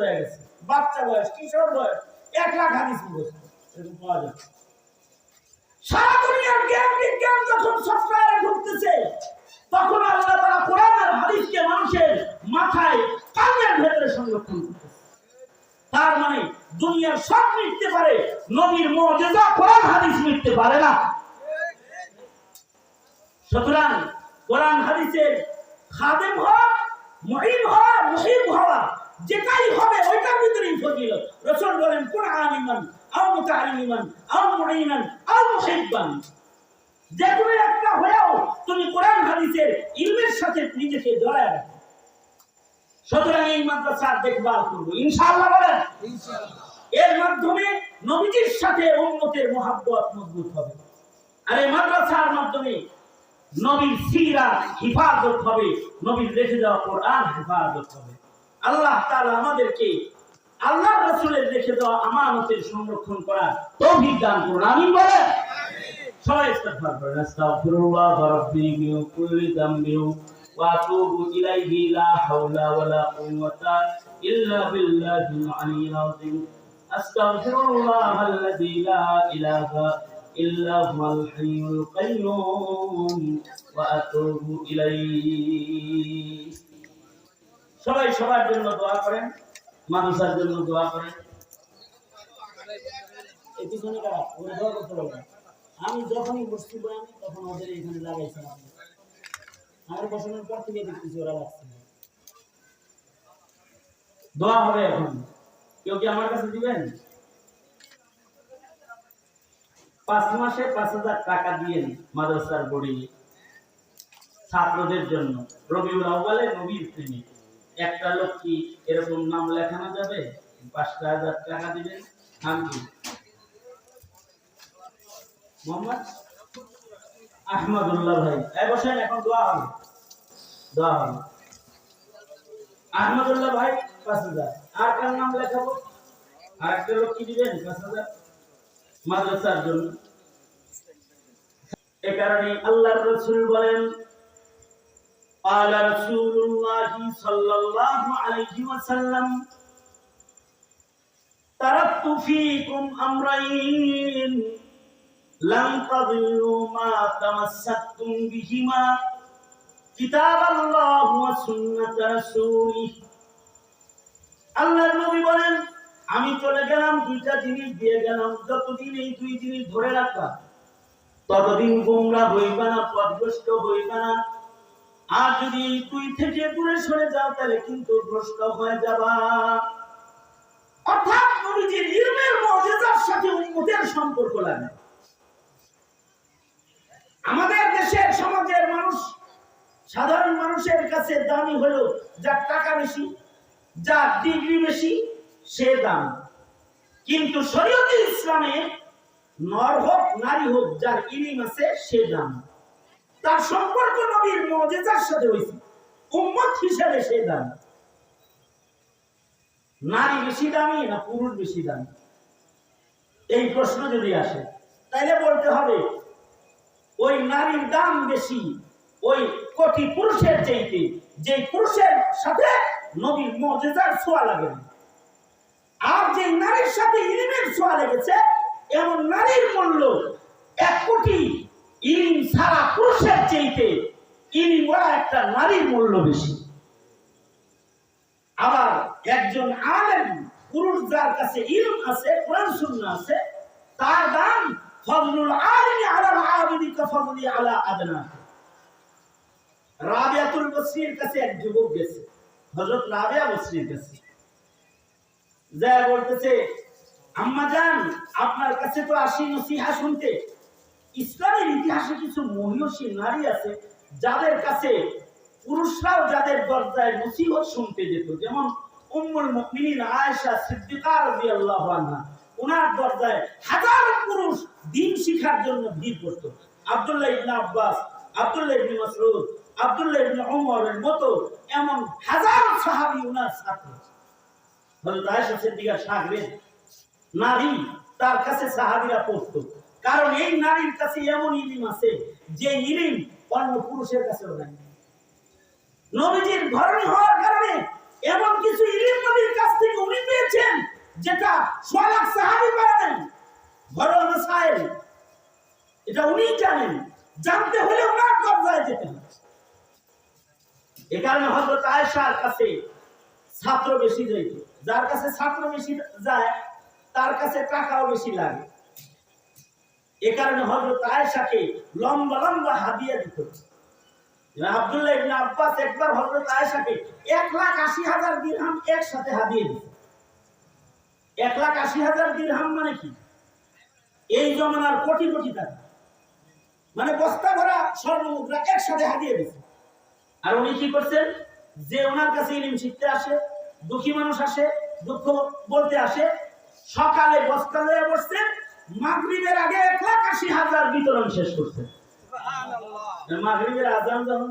হয়ে গেছে বাচ্চা বয়স, কিশোর বয়স, এক লাখ হাদিস মুখস্থ এরকম পাওয়া আল্লাহ তারা মানে দুনিয়ার সব মিটতে পারে, নবীর মুজিজা কোরআন মিটতে পারে না। সুতরাং কোরআন, হাদিসের খাদেম হওয়া, মহিম হওয়া মহিম হওয়া যেটাই হবে ওইটার ভিতরেই ফজিলত। রসুল বলেন কোন আলিমান আও মুতাআলিমান আও মুঈনান আও মুহিব্বান। যে কোনো একটা হয়েও তুমি কোরআন হাদিসের ইলমের সাথে নিজেকে জড়ায় রাখো। সুতরাং এই দেখভাল করব। ইনশাআল্লাহ বলেন এর মাধ্যমে নবীজির সাথে উম্মতের মহাব্বত মজবুত হবে। আর এই মাদ্রাসার মাধ্যমে নবীর সিরা হিফাজত হবে নবীর রেখে দেওয়া কোরআন হিফাজত হবে। আল্লাহ তাআলা আমাদেরকে আল্লাহ রাসূলের রেখে দেওয়া আমানতের সংরক্ষণ করার তৌফিক দান করুন। আমিন বলেন। সবাই ইস্তেগফার সবাই সবার জন্য দোয়া করেন, মানুষের জন্য দোয়া করেন। আমি যখনই বসছি বয়ানে তখন ওদের এখানে লাগাইছিলাম। আমার বসানোর পর থেকে দেখতেছি ওরা লাগছে দোয়া হবে এখন। কেউ কি আমার কাছে দিবেন? পাঁচ মাসে পাঁচ হাজার টাকা দিয়েন মাদ্রাসার বড়ি ছাত্রদের জন্য। রবিউল আউ্বালে নবীর প্রেমিক একটা লোক কি এরকম নাম লেখানো যাবে? পাঁচটা হাজার টাকা দিবেন। নাম কি? মোহাম্মদ আহমদুল্লাহ ভাই। এই বসেন, এখন দোয়া হবে। দোয়া হবে। আহমদুল্লাহ ভাই, পাঁচ হাজার। আর কার নাম লেখাবো? আর একটা লোক কি দিবেন? পাঁচ হাজার। মাদ্রাসার জন্য। এ কারণে আল্লাহর রসুল বলেন قال رسول الله صلى الله عليه وسلم تركت فيكم أمرين لن تضلوا ما تمسكتم بهما كتاب الله وسنة رسوله আল্লাহর নবী বলেন আমি চলে গেলাম দুইটা জিনিস দিয়ে গেলাম যতদিন এই দুই জিনিস ধরে রাখবা ততদিন গোমরা হইবা না পদভ্রষ্ট হইবা না আর যদি তুই থেকে দূরে সরে যাও, তাহলে কিন্তু ভ্রষ্ট হয়ে যাবা। অর্থাৎ ইলমের মুজিজার সাথে উম্মতের সম্পর্ক লাগে। আমাদের দেশের সমাজের মানুষ, সাধারণ মানুষের কাছে দামি হলো যার টাকা বেশি, যার ডিগ্রি বেশি, সে দাম। কিন্তু শরীয়তে ইসলামে নর হোক, নারী হোক, যার ইলিম আছে, সে দাম। তার সম্পর্ক নবীর মজেজার সাথে হয়েছে। উম্মত হিসাবে সে দাম। নারী বেশি দামি না পুরুষ বেশি দামি? এই প্রশ্ন যদি আসে, তাইলে বলতে হবে, ওই নারীর দাম বেশি, ওই কোটি পুরুষের চাইতে, যে পুরুষের সাথে নবীর মজেজার ছোঁয়া লাগে। আর যে নারীর সাথে ইলিমের ছোঁয়া লেগেছে, এমন নারীর মূল্য এক কোটি ইলিম সারা পুরুষের চাইতে ইলিম ওরা একটা নারীর মূল্য বেশি। আবার একজন আলেম, পুরুষ যার কাছে ইলম আছে, কোরআন, সুন্নাহ আছে, তার দাম ফজলুল আলিমি আলা আবিদি কাফজলি আলা আদনা। রাবিয়াতুল বসরির কাছে এক যুবক গেছে, হযরত রাবিয়া বসরির কাছে। যা বলতেছে, আম্মা জান, আপনার কাছে তো আসি নসিহা শুনতে। ইসলামের ইতিহাসে কিছু মহিষী নারী আছে, যাদের কাছে পুরুষরাও যাদের দরজায় নসিহত শুনতে যেত। যেমন উম্মুল মুমিনিন আয়েশা আনহা, ওনার দরজায় হাজার পুরুষ দিন শিখার জন্য ভিড় করত। আব্দুল্লাহ ইবনে আব্বাস, আব্দুল্লাহ ইবনে মাসউদ, আব্দুল্লাহ ইবনে মতো এমন হাজার সাহাবী ওনার হযরত আয়েশা সিদ্দিকা সাগরেন নারী, তার কাছে সাহাবীরা পড়তো। কারণ এই নারীর কাছে এমন ইলিম আছে যে ইলিম অন্য পুরুষের কাছেও নাই। নবীজির ধরনী হওয়ার কারণে এমন কিছু ইলিম নবীর কাছ থেকে উনি পেয়েছেন যেটা সোয়ালাক সাহাবি পারেন। ঘরোয়া সাহেব, এটা উনি জানেন। জানতে হলে ওনার দরজায় যেতে হবে। এ কারণে হজরত আয়েশার কাছে ছাত্র বেশি যাইত যার কাছে ছাত্র বেশি যায়, তার কাছে টাকাও বেশি লাগে। এ কারণে হজরত আয়েশাকে লম্বা লম্বা হাদিয়া দিত ইবনে আব্বাস একবার হযরত আয়েশাকে এক লাখ আশি হাজার দিরহাম একসাথে দিয়েছে। এক লাখ আশি হাজার দিরহাম মানে কি? এই জমানার কোটি কোটি টাকা। মানে বস্তা ভরা স্বর্ণ মুদ্রা একসাথে হাদিয়ে দিয়েছে। আর উনি কি করছেন? যে ওনার কাছে ইলিম শিখতে আসে, দুঃখী মানুষ আসে, দুঃখ বলতে আসে, সকালে বস্তা হয়ে বসছেন মাগরিবের আগে এক লাখ আশি হাজার বিতরণ শেষ করছেন মাগরিবের আজান যখন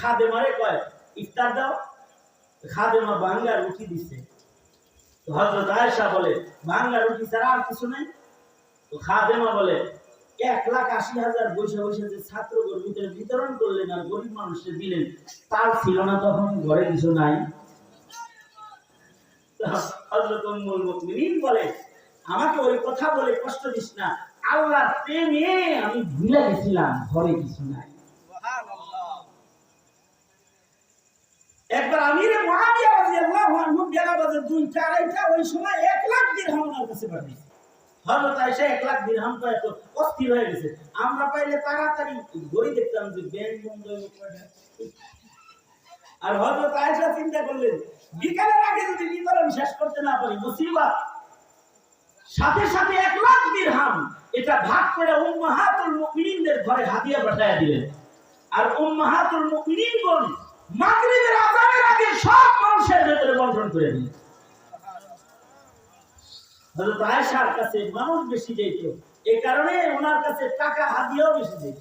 খাদে মারে কয় ইফতার দাও। খাদে মা রুটি দিছে। তো হযরত আয়েশা বলে রুটি ছাড়া আর কিছু নাই? তো খাদেমা বলে এক লাখ আশি হাজার বৈশা বৈশা যে ছাত্র ভিতরে বিতরণ করলেন আর গরিব মানুষকে দিলেন তার ছিল না তখন ঘরে কিছু নাই। তো হযরত উম্মুল বলে আমাকে ওই কথা বলে কষ্ট দিস না। আল্লাহর প্রেমে আমি ভুলে গেছিলাম, ঘরে কিছু নাই। একবার আমিরে দুইটা, আড়াইটা, ওই সময় লাখ দিরহাম ওনার কাছে পাঠিয়েছে। আয়েশা লাখ দিরহাম তো অস্থির হয়ে গেছে। আমরা পাইলে তাড়াতাড়ি ঘড়ি দেখতাম যে ব্যাংক বন্ধ হয়ে আর হযরত আয়েশা চিন্তা করলেন, বিকালের আগে যদি বিতরণ শেষ করতে না পারি, মুসিবত। সাথে সাথে এক লাখ দিরহাম এটা ভাগ করে উম্মাহাতুল মুমিনিনদের ঘরে হাদিয়া পাঠায়া দিলেন। আর উম্মাহাতুল মুমিনিনগণ মাগরিবের আযানের আগে সব মানুষের ভেতরে বন্টন করে দিলেন। হযরত আয়েশার কাছে মানুষ বেশি যেত এই কারণে ওনার কাছে টাকা, হাদিয়াও বেশি যেত।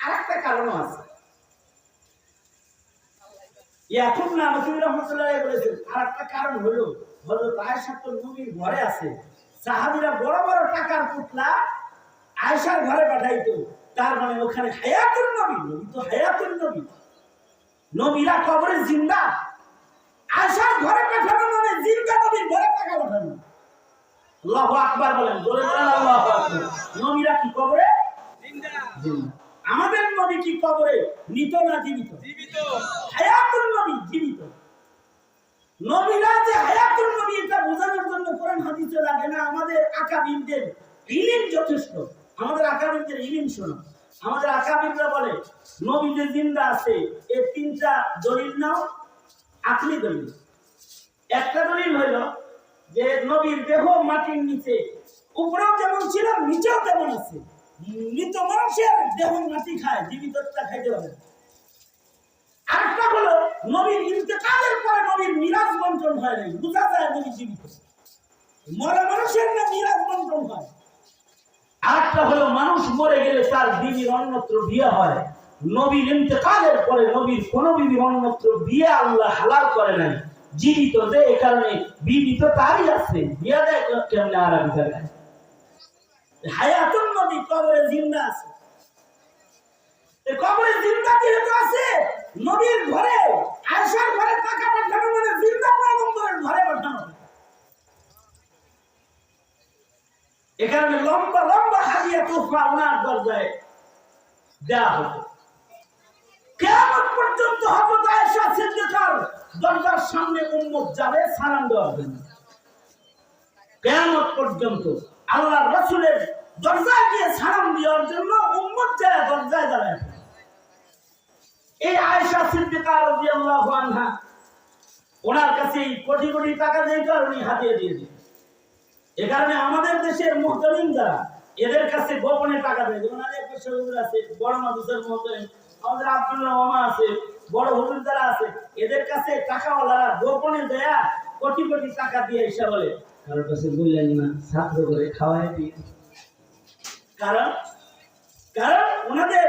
আরেকটা কারণও আছে। এখন না নবী রহমতুল্লাহ বলেছেন আর একটা কারণ হলো হযরত আয়েশা তো নবীর ঘরে আছে। সাহাবীরা বড় বড় টাকার পুতলা আয়েশার ঘরে পাঠাইতো। তার মানে ওখানে হায়াতুন নবী নবী তো হায়াতুন নবী। নবীরা কবরে জিন্দা। আয়েশার ঘরে পাঠানো মানে জিন্দা নবীর ঘরে টাকা পাঠানো। আল্লাহু আকবার বলেন জোরে বলেন আল্লাহু আকবার। নবীরা কি কবরে? জিন্দা। আমাদের নবী কি কবরে? নিত না জীবিত? জীবিত। হায়াতুল নবী জীবিত। নবীরা যে হায়াতুল বোঝানোর জন্য কোরআন হাদিসে লাগে না। আমাদের ইলিম যথেষ্ট। আমাদের ইলিম শোনো। আমাদের বলে নবী যে জিন্দা আছে এর তিনটা দলিল নাও আকলি দলিল। একটা দলিল হইল যে নবীর দেহ মাটির নিচে, উপরেও যেমন ছিল, নিচেও তেমন আছে। মৃত মানুষের দেহ মাটি খায় জীবিতটা খাইতে পারে। আরেকটা হলো নবীর ইন্তেকালের পরে নবীর মিরাজ বন্টন হয় নাই। বোঝা যায় নবী জীবিত মরা মানুষের না মিরাজ বন্টন হয়? আরেকটা হলো মানুষ মরে গেলে তার বিবির অন্যত্র বিয়ে হয়। নবীর ইন্তেকালের পরে নবীর কোন বিবির অন্যত্র বিয়ে আল্লাহ হালাল করে নাই। জীবিত যে এই কারণে বিবি তো তারই আছে। বিয়ে দেয় কেমনে আর আমি জায়গায় হায়াতুন নবী কবরে জিন্দা আছে। কবরে জিন্দা যেহেতু আছে নবীর ঘরে আয়েশার ঘরে টাকা পাঠানো মানে ঘরে পাঠানো লম্বা লম্বা হাদিয়া তোফা ওনার দরজায় দেওয়া হতো কেমন পর্যন্ত হযরত আয়েশা দরজার সামনে উম্মত যাবে, সালাম কেয়ামত পর্যন্ত আল্লাহ রসুলের দরজায় গিয়ে সালাম দেওয়ার জন্য উম্মত যায়, দরজায় দাঁড়ায়। এই আয়েশা সিদ্দিকা রাদিয়াল্লাহু আনহা ওনার কাছে এই কোটি কোটি টাকা যেই কারণে হাতিয়ে দিয়ে দিল। এ কারণে আমাদের দেশের মুহতমিম যারা, এদের কাছে গোপনে টাকা দেয়। যেমন অনেক পেশা হুজুর আছে, বড় মাদুসের মুহতমিম, আমাদের আব্দুল্লাহ মামা আছে, বড় হুজুর যারা আছে, এদের কাছে টাকাওয়ালারা গোপনে দেয়া কোটি কোটি টাকা দিয়ে এসে বলে কারোর কাছে বললেন না, ছাত্র করে খাওয়াই দিয়ে কারণ কারণ ওনাদের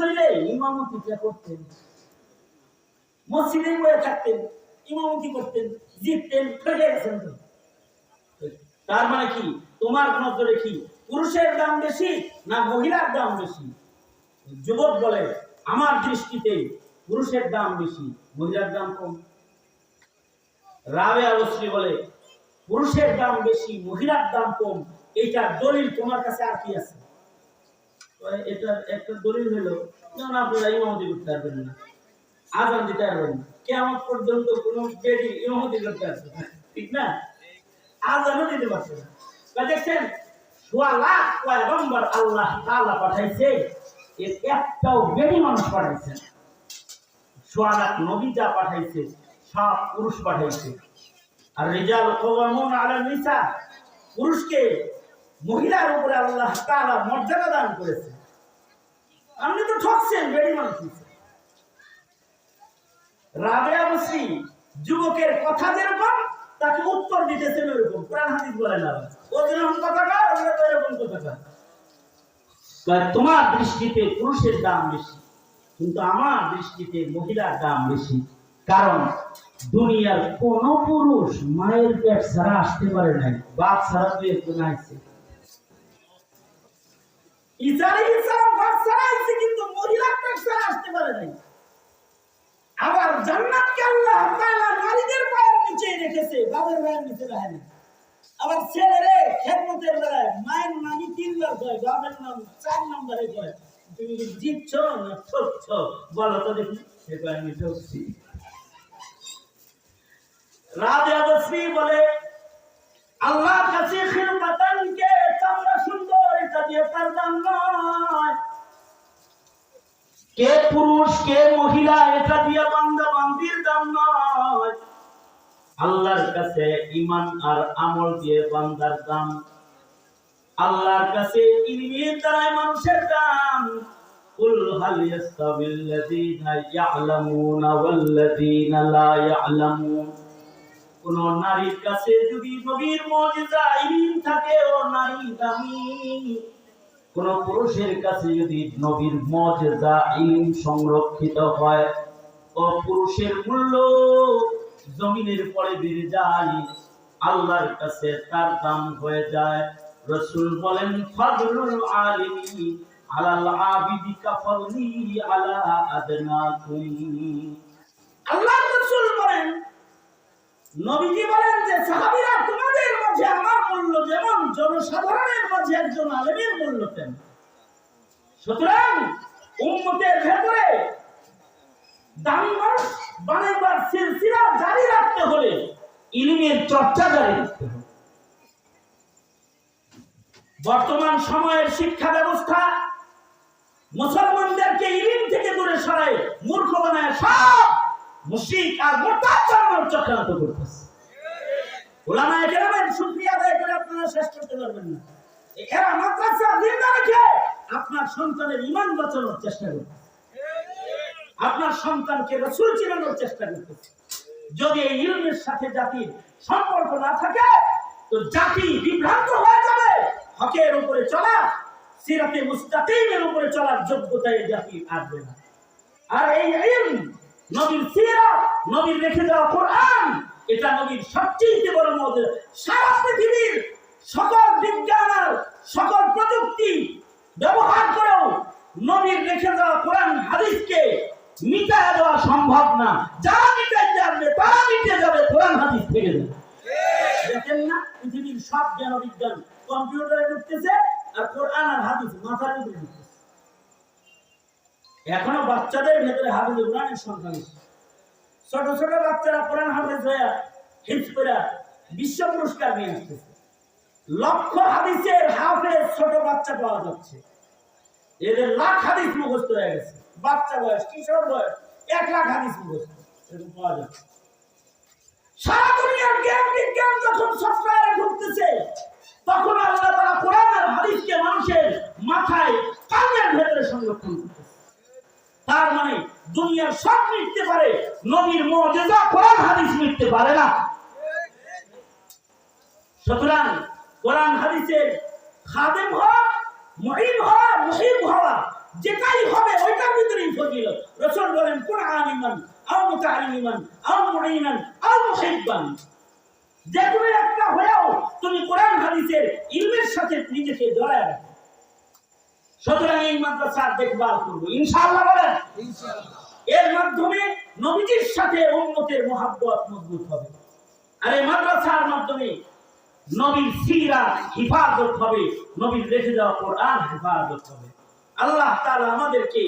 হইলে ইমামতিটা করতেন, মসজিদে বয়ে থাকতেন, ইমামতি করতেন, জিততেন, ফেলে গেছেন তার মানে কি? তোমার নজরে কি পুরুষের দাম বেশি না মহিলার দাম বেশি? যুবক বলে, আমার দৃষ্টিতে পুরুষের দাম বেশি, মহিলার দাম কম। রাবে অবশ্যই বলে, পুরুষের দাম বেশি, মহিলার দাম কম এইটা দলিল তোমার কাছে আর কি আছে? এটা একটা দলিল হলো যেমন আপনারা ইমামতি করতে পারবেন না। আজান দিতে পারবেন না। কেমন পর্যন্ত বেডি ইমামতি করতে ঠিক না? আজানও দিতে পারছে না। দেখছেন মানুষ পাঠাইছে সব পুরুষ পাঠাইছে। আর পুরুষকে মহিলার উপরে আল্লাহ মর্যাদা দান করেছে। আপনি তো ঠকছেন বেড়ি মানুষ রাবেয়া বসরি যুবকের কথা যেরকম তাকে উত্তর দিতেছেন ওরকম কোরআন হাদিস বলে না। ও যেরকম কথা কয় ওরা তো এরকম কথা কয়, তোমার দৃষ্টিতে পুরুষের দাম বেশি কিন্তু আমার দৃষ্টিতে মহিলার দাম বেশি। কারণ দুনিয়ার কোন পুরুষ মায়ের পেট ছাড়া আসতে পারে নাই বাপ ছাড়া তো একজন আসছে ইসারে ইসলাম বাপ কিন্তু মহিলার পেট আসতে পারে নাই। আবার জান্নাতকে আল্লাহ তাআলা নারীদের পায়ের নিচে রেখেছে বাবার পায়ের নিচে রাখে না আবার ছেলেরে খেদমতের বেলায় মায়ের নামই তিনবার কয় বাবার নাম চার নম্বরে কয় তুমি জিতছ না ঠকছ? বলো তো দেখি। আমি ঠকছি। রাজা বলে আল্লাহ কাছে এটা দিয়ে নয়। কে পুরুষ, কে মহিলা এটা দিয়ে বান্দা বান্দির দাম নয়। আল্লাহর কাছে ইমান আর আমল দিয়ে বান্দার দাম। আল্লাহর কাছে ইলমের দ্বারাই মানুষের দাম। ইয়াস্তাবিল লাযীনা ইয়ালামুনা ওয়াল লাযীনা লা ইয়ালামুন। কোন নারীর কাছে যদি নবীর মুজিজা থাকে, ও নারী দামি। কোন পুরুষের কাছে যদি নবীর মজেজা ইলম সংরক্ষিত হয়, ও পুরুষের মূল্য জমিনের পরে বেড়ে যায়, আল্লাহর কাছে তার দাম হয়ে যায়। রসুল বলেন, ফাদলুল আলিমি আলাল আবিদি কাফালি আলা আদনাকুম। আল্লাহ রসুল বলেন নবীজি বলেন যে, সাহাবীরা তোমাদের মাঝে আমার মূল্য যেমন জনসাধারণের মাঝে একজন আলেমের মূল্য তেমন। সুতরাং উম্মতের ভেতরে বানাইবার সিলসিলা জারি রাখতে হলে ইলমের চর্চা জারি রাখতে বর্তমান সময়ের শিক্ষা ব্যবস্থা মুসলমানদেরকে ইলিম থেকে দূরে সরায় মূর্খ বানায় সব আর চক্রান্ত করতেছে। আপনারা সন্তানের ঈমান বাঁচানোর চেষ্টা আপনার সন্তানকে রসুল চেষ্টা যদি এই ইলমের সাথে জাতির সম্পর্ক না থাকে, তো জাতি বিভ্রান্ত হয়ে যাবে। হকের উপরে চলা, সিরাতে মুস্তাকিমের উপরে চলার যোগ্যতা এই জাতি আসবে না। আর এই নবীর সিরাত নবীর রেখে যাওয়া কোরআন, এটা নবীর সবচেয়ে বড় মজা সারা পৃথিবীর সকল বিজ্ঞান সকল প্রযুক্তি ব্যবহার করেও নবীর রেখে যাওয়া কোরআন, হাদিসকে মিটায় দেওয়া সম্ভব না। যারা মিটাই যাবে, তারা মিটে যাবে কোরআন, হাদিস থেকে। দেখেন না, পৃথিবীর সব জ্ঞান বিজ্ঞান কম্পিউটারে ঢুকতেছে আর কোরআন আর হাদিস মাথার উপরে ঢুকতেছে। এখনও বাচ্চাদের ভেতরে হাফিজ কোরআনের বেশি ছোট ছোট বাচ্চারা কোরআন হাফিজ হয়ে হিফ করে বিশ্ব পুরস্কার নিয়ে আসতেছে। লক্ষ হাদিসের হাফেজ ছোট বাচ্চা পাওয়া যাচ্ছে। এদের লাখ হাদিস মুখস্থ হয়ে গেছে। বাচ্চা বয়স, কিশোর বয়স, এক লাখ হাদিস মুখস্থ এরকম পাওয়া যাচ্ছে। সারা দুনিয়ার জ্ঞান বিজ্ঞান যখন সফটওয়্যারে ঢুকতেছে, তখন আল্লাহ তারা কোরআন আর হাদিসকে মানুষের মাথায় কানের ভেতরে সংরক্ষণ করতেছে। তার মানে দুনিয়ার সব মিটতে পারে, নবীর মুজিজা কোরআন, হাদিস মিটতে পারে না। সুতরাং কোরআন, হাদিসের খাদেম হওয়া মহিম হওয়া মহিম হওয়া, যেটাই হবে ওইটার ভিতরেই ফজিলত। রসুল বলেন, কোন আলিমান, আও মুতাআলিমান, আও মুঈনান, আও মুহিব্বান। যে কোনো একটা হয়েও তুমি কোরআন, হাদিসের ইলমের সাথে নিজেকে জড়ায় রাখো। সুতরাং এই মাদ্রাসার দেখভাল করব। ইনশাআল্লাহ বলেন। এর মাধ্যমে নবীজির সাথে উম্মতের মহাব্বত মজবুত হবে। আর এই মাদ্রাসার মাধ্যমে নবীর সিরা হিফাজত হবে নবীর রেখে দেওয়া কোরআন হিফাজত হবে। আল্লাহ তাআলা আমাদেরকে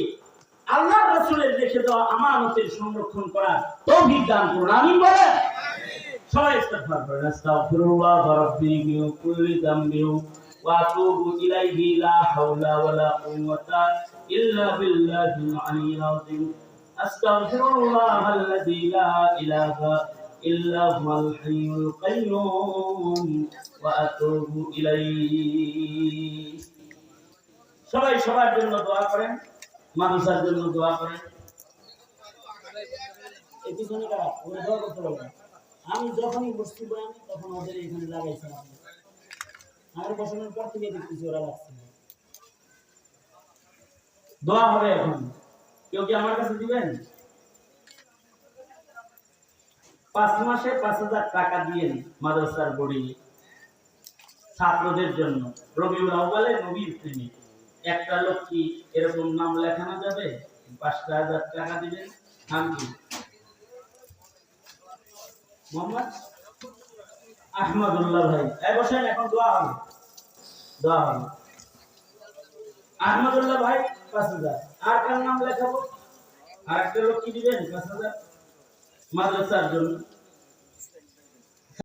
আল্লাহ রাসূলের রেখে দেওয়া আমানতের সংরক্ষণ করার তৌফিক দান করুন। আমিন বলেন। সবাই ইস্তেগফার করেন। আস্তাগফিরুল্লাহ রাব্বি মিন কুল্লি যামবিন ওয়া আতুবু ইলাইহি লা হাওলা ওয়ালা কুওয়াতা ইল্লা বিল্লাহিল আলিয়্যিল আযীম আস্তাগফিরুল্লাহ আল্লাযী লা ইলাহা ইল্লা হুয়াল হাইয়ুল কাইয়্যুম ওয়া আতুবু সবাই সবার জন্য দোয়া করেন, মানুষের জন্য দোয়া করেন। আমি যখনই বসছি বয়ান, তখন ওদের এখানে লাগাইছিলাম বসানোর পর লাগছে। দোয়া হবে এখন। কেউ কি আমার কাছে দিবেন? পাঁচ মাসে পাঁচ হাজার টাকা দিয়ে মাদ্রাসার বড়ি ছাত্রদের জন্য। রবিউল আউ্বালে নবীর প্রেমী। একটা লোক কি এরকম নাম লেখানো যাবে? পাঁচটা হাজার টাকা দিবেন? নাম কি? মোহাম্মদ আহমদুল্লাহ ভাই। বসেন, এখন দোয়া হবে। দোয়া হবে আহমদুল্লাহ ভাই, পাঁচ হাজার। আর কার নাম লেখাবো? আর একটা লোক কি দিবেন? পাঁচ হাজার। মাদ্রাসার জন্য।